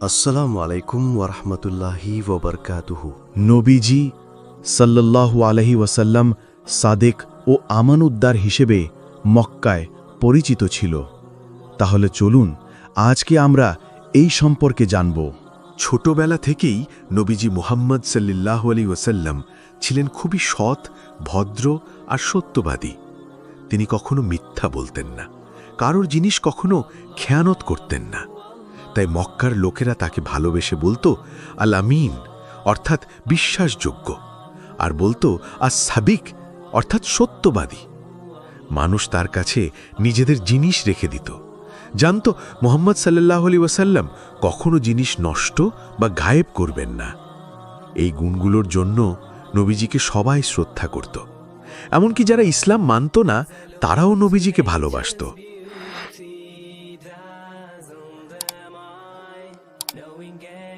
আসসালামু আলাইকুম ওরহমতুল্লাহি ওবরকাতুহু। নবীজি সাল্লাল্লাহু আলহি ওয়াসাল্লাম সাদেক ও আমানুদ্দার হিসেবে মক্কায় পরিচিত ছিল। তাহলে চলুন আজকে আমরা এই সম্পর্কে জানব। ছোটবেলা থেকেই নবীজি মুহাম্মদ সাল্লাহ আলী ওয়াসাল্লাম ছিলেন খুবই সৎ ভদ্র আর সত্যবাদী। তিনি কখনো মিথ্যা বলতেন না। কারোর জিনিস কখনো খেয়ানত করতেন না। তাই মক্কার লোকেরা তাকে ভালোবেসে বলতো, আল আমিন অর্থাৎ বিশ্বাসযোগ্য। আর বলতো আর সাবিক অর্থাৎ সত্যবাদী। মানুষ তার কাছে নিজেদের জিনিস রেখে দিত। জানত, মোহাম্মদ সাল্লাহ আলী ওয়াসাল্লাম কখনো জিনিস নষ্ট বা গায়েব করবেন না। এই গুণগুলোর জন্য নবীজিকে সবাই শ্রদ্ধা করত। এমনকি যারা ইসলাম মানত না, তারাও নবীজিকে ভালোবাসত। knowing again.